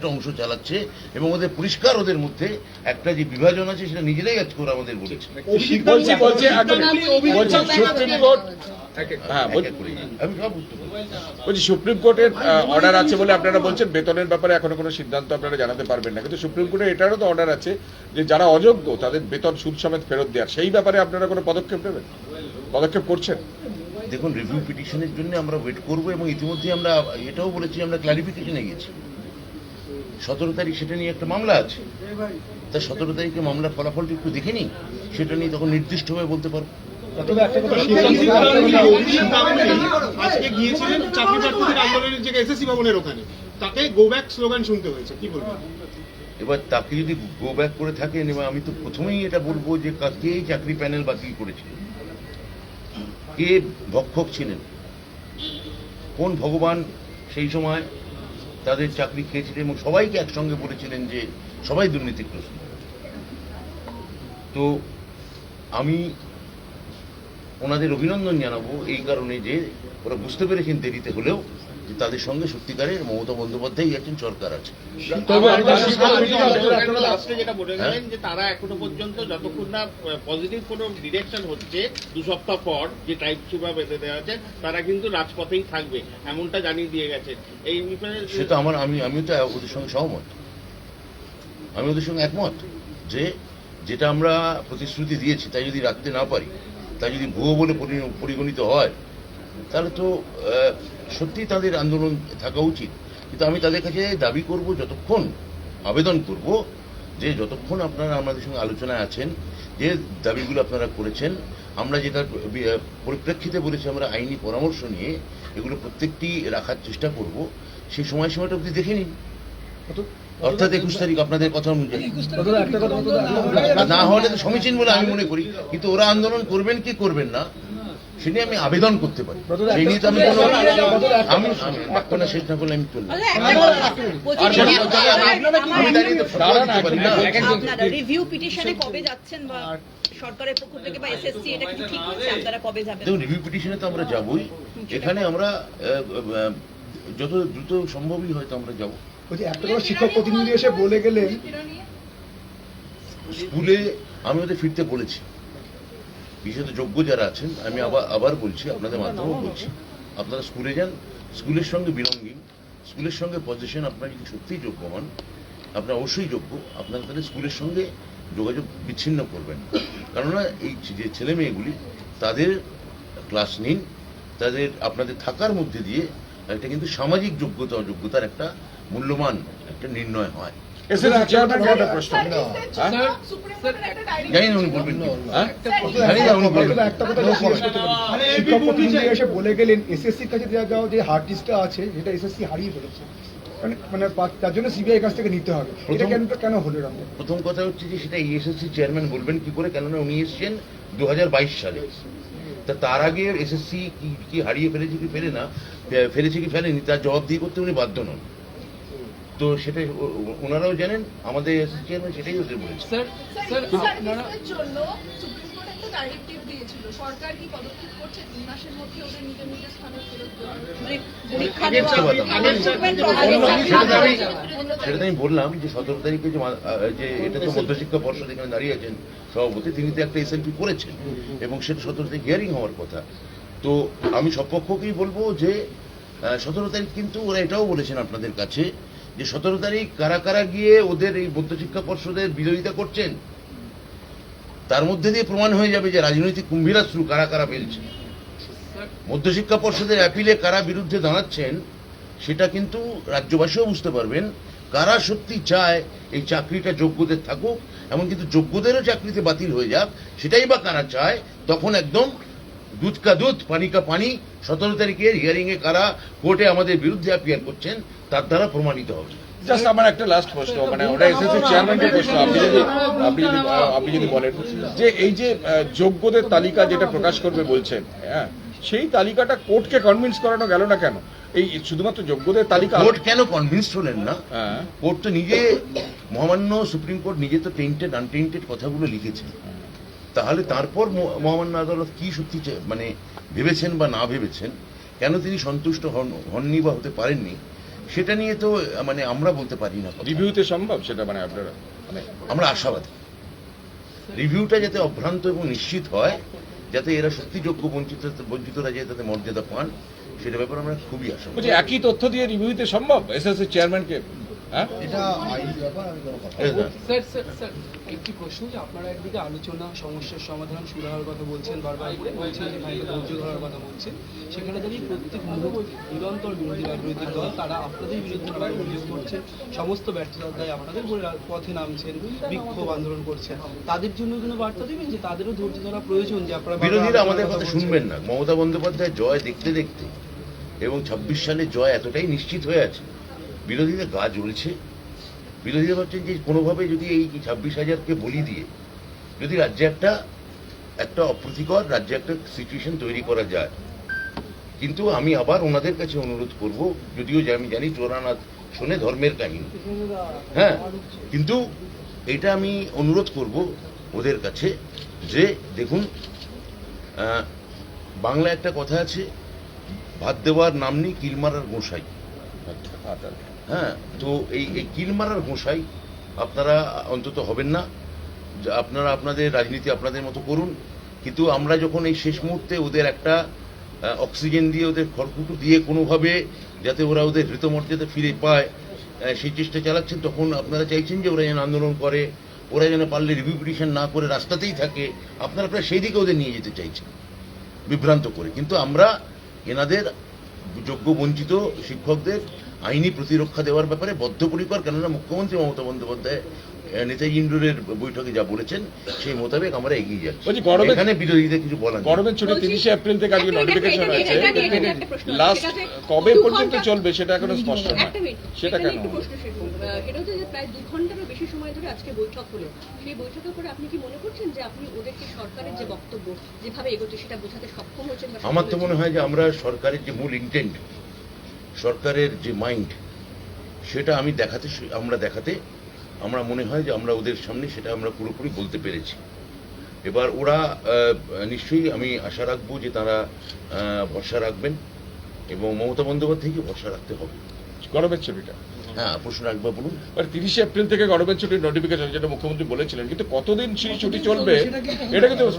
একটা অংশ চালাচ্ছে এবং ওদের পরিষ্কার ওদের মধ্যে একটা যে বিভাজন আছে সেটা নিজেরাই আজকে ওরা আমাদের বলেছে। বলছি বলছি একদম- বলছি। সুপ্রিম কোর্ট এক বল- এক করে। আমি সব উত্তর দেবো। বলছি সুপ্রিম কোর্টের অর্ডার আছে বলে আপনারা বলছেন বেতনের ব্যাপারে এখনও কোনো সিদ্ধান্ত আপনারা জানাতে পারবেন না। কিন্তু সুপ্রিম কোর্টের এটারও তো অর্ডার আছে যে যারা অযোগ্য তাদের বেতন সুদ সমেত ফেরত দেওয়ার। সেই ব্যাপারে আপনারা কোনো পদক্ষেপ নেবেন? পদক্ষেপ করছেন? দেখুন রিভিউ পিটিশনের জন্য আমরা ওয়েট করব এবং ইতিমধ্যে আমরা এটাও বলেছি আমরা ক্লারিফিকেশনে গেছি সতেরো তারিখ সেটা নিয়ে একটা মামলা আছে তা সতেরো তারিখে মামলার ফলাফলটা একটু দেখে নিই সেটা নিয়ে তখন নির্দিষ্টভাবে বলতে পারব তবে একটা কথা আজকে গিয়েছিলেন চাকরি প্রার্থীদের আন্দোলনের জায়গায় এসএসসি ভবনের ওখানে তাকে গো ব্যাক স্লোগান শুনতে হয়েছে কি বলবেন এবার তাকে যদি গো ব্যাক করে থাকেন এবার আমি তো প্রথমেই এটা বলব যে কা- কে চাকরি প্যানেল বাতিল করেছে কে ভক্ষক ছিলেন কোন ভগবান সেই সময় তাদের চাকরি খেয়েছিলেন এবং সবাইকে একসঙ্গে বলেছিলেন যে সবাই দুর্নীতিগ্রস্ত। তো আমি ওনাদের অভিনন্দন জানাব এই কারণে যে ওরা বুঝতে পেরেছেন দেরিতে হলেও যে তাদের সঙ্গে সত্যিকারের মমতা বন্দ্যোপাধ্যায় একজন সরকার আছে যেটা বলে? গেলেন যে তারা এখনও পর্যন্ত যতক্ষণ না পজিটিভ কোনো ডিরেকশন হচ্ছে দু সপ্তাহ পর যে টাইপ সুবা বেঁধে দেওয়া আছে তারা কিন্তু রাজপথেই থাকবে এমনটা জানিয়ে দিয়ে গেছেন এই তো আমার আমি আমিও তো ওদের সঙ্গে সহমত আমি ওদের সঙ্গে একমত যে যেটা আমরা প্রতিশ্রুতি দিয়েছি তাই যদি রাখতে না পারি তাই যদি ভুয়ো বলে পরিগণিত হয় তাহলে তো আহ, সত্যিই তাদের আন্দোলন থাকা উচিত। কিন্তু আমি তাদের কাছে দাবি করব যতক্ষণ আবেদন করব যে যতক্ষণ আপনারা আমাদের সঙ্গে আলোচনায় আছেন যে দাবিগুলো আপনারা করেছেন আমরা যেটার পরিপ্রেক্ষিতে বলেছি আমরা আইনি পরামর্শ নিয়ে এগুলো প্রত্যেকটি রাখার চেষ্টা করব সেই সময়সীমাটা অবধি দেখে নিন। অর্থাৎ একুশ তারিখ আপনাদের কথা অনুযায়ী। না হলে তো সমীচীন বলে আমি মনে করি। কিন্তু ওরা আন্দোলন করবেন কি করবেন না সে নিয়ে আমি আবেদন করতে পারি। সেই নিয়ে তো আমি কোনো আমি শেষ না করলে আমি চলবো। আমি দাঁড়িয়ে তো পারি না। রিভিউ পিটিশনে কবে যাচ্ছেন বা সরকারের পক্ষ থেকে বা এসএসসি এটা কি ঠিক হচ্ছে? আপনারা কবে যাবেন? দেখুন রিভিউ পিটিশনে তো আমরা যাবই। এখানে আমরা যত দ্রুত সম্ভবই হয়তো আমরা যাব। একটা কথা শিক্ষক প্রতিনিধি এসে বলে গেলেন। স্কুলে আমি ওদের ফিরতে বলেছি। বিশেষত যোগ্য যারা আছেন আমি আবার আবার বলছি আপনাদের মাধ্যমেও বলছি আপনারা স্কুলে যান স্কুলের সঙ্গে বিলঙ্গিং স্কুলের সঙ্গে পজিশন আপনারা যদি সত্যিই যোগ্য হন আপনারা অবশ্যই যোগ্য আপনারা তাহলে স্কুলের সঙ্গে যোগাযোগ বিচ্ছিন্ন করবেন কেননা এই যে ছেলে মেয়েগুলি তাদের ক্লাস নিন তাদের আপনাদের থাকার মধ্যে দিয়ে একটা কিন্তু সামাজিক যোগ্যতা অযোগ্যতার একটা মূল্যমান একটা নির্ণয় হয়। এসএসসি চেয়ারম্যানকে একটা প্রশ্ন জানি না উনি বলবেন? জানি না উনি বলবেন তবে একটা কথা জিজ্ঞেস করতে পারি। শিক্ষক প্রতিনিধি এসে বলে গেলেন এসএসসির কাছে দেওয়া যাওয়া যে হার্ড ডিস্কটা আছে যেটা এসএসসি হারিয়ে ফেলেছে মানে মানে তার জন্য সিবিআই কাছ থেকে নিতে হবে এটা প্রথম- কেন কেন হলো প্রথম কথা হচ্ছে যে সেটা এসএসসি চেয়ারম্যান বলবেন কি করে কেননা উনি এসেছেন দু হাজার বাইশ সালে তা তার আগে এসএসসি কি কি হারিয়ে ফেলেছে কি ফেলে না ফেলেছে কি ফেলেনি তার জবাব দিয়ে করতে উনি বাধ্য নন তো সেটা ও- ও- ওনারাও জানেন আমাদের চেয়ারম্যান সেটাই ওদের বলেছে। স্যার সার্ভিসের জন্য সুপ্রিম কোর্ট একটা ডাইরেক্টিভ দিয়েছিল। সরকার কি পদক্ষেপ করছে? তিন মাসের মধ্যে ওদের নিজের নিজের স্থানে ফেরত দেওয়া মানে অন্য সেটা আমি- বললাম যে সতেরো তারিখে যে এটা তো মধ্যশিক্ষা পর্ষদ এখানে দাঁড়িয়ে আছেন সভাপতি তিনি তো একটা এসএলপি করেছেন। এবং সেটা সতেরো তারিখ হিয়ারিং হওয়ার কথা। তো আমি সব পক্ষকেই বলব যে সতেরো তারিখ কিন্তু ওরা এটাও বলেছেন আপনাদের কাছে যে সতেরো তারিখ কারা কারা গিয়ে ওদের এই মধ্যশিক্ষা পর্ষদের বিরোধিতা করছেন, তার মধ্যে দিয়ে প্রমাণ হয়ে যাবে যে রাজনৈতিক কুম্ভীরাশ্রু কারা কারা ফেলছে মধ্যশিক্ষা পর্ষদের অ্যাপিলে কারা বিরুদ্ধে দাঁড়াচ্ছেন, সেটা কিন্তু রাজ্যবাসীও বুঝতে পারবেন। কারা সত্যি চায় এই চাকরিটা যোগ্যদের থাকুক, এমন কিন্তু যোগ্যদেরও চাকরিতে বাতিল হয়ে যাক, সেটাই বা কারা চায়, তখন একদম দুধ কা দুধ, পানি কা পানি, সতেরো তারিখের হিয়ারিং এ কারা কোর্টে আমাদের বিরুদ্ধে অ্যাপিয়ার করছেন তার দ্বারা প্রমাণিত হবে। জাস্ট আমার একটা লাস্ট প্রশ্ন মানে ওটা এসএসসি চেয়ারম্যানকে প্রশ্ন আপনি যদি আপনি যদি আপনি যদি বলেন যে এই যে যোগ্যদের তালিকা যেটা প্রকাশ করবে বলছেন হ্যাঁ সেই তালিকাটা কোর্টকে কনভিন্স করানো গেল না কেন? এই শুধুমাত্র যোগ্যদের তালিকা কোর্ট কেন কনভিন্সড হলেন না? হ্যাঁ। কোর্ট তো নিজে মহামান্য সুপ্রিম কোর্ট নিজে তো টেন্টেড আনটেন্টেড কথাগুলো লিখেছেন তাহলে তারপর মহামান্য আদালত কি সত্যি মানে ভেবেছেন বা না ভেবেছেন? কেন তিনি সন্তুষ্ট হন হননি বা হতে পারেননি? সেটা নিয়ে তো মানে আমরা বলতে পারি না। রিভিউতে সম্ভব? সেটা মানে আপনারা মানে আমরা আশাবাদী। রিভিউটা যাতে অভ্রান্ত এবং নিশ্চিত হয় যাতে এরা সত্যি যোগ্য বঞ্চিত বঞ্চিতরা যে তাদের মর্যাদা পান সেটা ব্যাপারে আমরা খুবই আশা একই তথ্য দিয়ে রিভিউতে সম্ভব? এসএসসি চেয়ারম্যানকে হ্যাঁ? একটি প্রশ্ন যে আপনারা একদিকে আলোচনা সমস্যার সমাধান সুরাহার কথা বলছেন বারবার করে বলছেন যে ভাইকে ধৈর্য ধরার কথা বলছেন সেখানে দাঁড়িয়ে প্রত্যেক মুহূর্তে নিরন্তর বিরোধী রাজনৈতিক দল তারা আপনাদের বিরুদ্ধে অভিযোগ করছেন সমস্ত ব্যর্থতার দায় আপনাদের বলে পথে নামছেন বিক্ষোভ আন্দোলন করছেন। তাদের জন্য কোনো বার্তা দেবেন যে তাদেরও ধৈর্য ধরা প্রয়োজন যে আপনারা বিরোধীরা আমাদের কথা শুনবেন না। মমতা বন্দ্যোপাধ্যায় জয় দেখতে দেখতে এবং ছাব্বিশ সালে জয় এতটাই নিশ্চিত হয়ে আছে বিরোধীদের গা জ্বলছে। বিরোধীরা ভাবছেন যে কোনোভাবে যদি এই ছাব্বিশ হাজারকে বলি দিয়ে যদি রাজ্যে একটা একটা অপ্রীতিকর, রাজ্যে একটা সিচুয়েশন তৈরি করা যায়। কিন্তু আমি আবার ওনাদের কাছে অনুরোধ করব, যদিও আমি জানি চোরানাথ শোনে ধর্মের কাহিনী। হ্যাঁ কিন্তু এটা আমি অনুরোধ করব ওদের কাছে যে দেখুন বাংলা একটা কথা আছে, ভাত দেওয়ার নাম নেই, কিল মারার গোসাই। হ্যাঁ তো এই এই কিল মারার গোসাই আপনারা অন্তত হবেন না। আপনারা আপনাদের রাজনীতি আপনাদের মতো করুন। কিন্তু আমরা যখন এই শেষ মুহূর্তে ওদের একটা অক্সিজেন দিয়ে ওদের খড়কুটো দিয়ে কোনোভাবে যাতে ওরা ওদের হৃতমর্যাদা ফিরে পায় সেই চেষ্টা চালাচ্ছেন, তখন আপনারা চাইছেন যে ওরা যেন আন্দোলন করে, ওরা যেন পারলে রিভিউ পিটিশন না করে রাস্তাতেই থাকে। আপনারা প্রায় সেই দিকে ওদের নিয়ে যেতে চাইছেন, বিভ্রান্ত করে। কিন্তু আমরা এনাদের যোগ্য বঞ্চিত শিক্ষকদের আইনি প্রতিরক্ষা দেওয়ার ব্যাপারে বদ্ধপরিকর কেননা মুখ্যমন্ত্রী মমতা বন্দ্যোপাধ্যায় নেতাজি ইন্ডোরের বৈঠকে যা বলেছেন সেই মোতাবেক আমরা এগিয়ে যাচ্ছি। এখানে বিরোধীদের কিছু বলার গরমের ছুটি তিরিশে এপ্রিল থেকে আজকে নোটিফিকেশন আছে, লাস্ট কবে পর্যন্ত চলবে সেটা এখনও স্পষ্ট নয়। সেটা কেন একটু প্রশ্ন শেষ করব। আহ, এটা হচ্ছে যে প্রায় দু ঘন্টারও বেশি সময় ধরে আজকে বৈঠক হলো। সেই বৈঠকের পরে আপনি কি মনে করছেন যে আপনি ওদেরকে সরকারের যে বক্তব্য যেভাবে এগোচ্ছে সেটা বোঝাতে সক্ষম হয়েছেন আমার তো মনে হয় যে আমরা সরকারের যে মূল ইন্টেন্ট সরকারের যে মাইন্ড সেটা আমি দেখাতে আমরা দেখাতে আমরা মনে হয় যে আমরা ওদের সামনে সেটা আমরা পুরোপুরি বলতে পেরেছি। এবার ওরা নিশ্চয়ই আমি আশা রাখব যে তারা আহ, ভরসা রাখবেন এবং মমতা বন্দ্যোপাধ্যায়কে ভরসা রাখতে হবে। গরমের ছুটিটা হ্যাঁ প্রশ্ন একবার বলুন। আর তিরিশে এপ্রিল থেকে গরমের ছুটির নোটিফিকেশন যেটা মুখ্যমন্ত্রী বলেছিলেন কিন্তু কতদিন সেই ছুটি চলবে এটা কিন্তু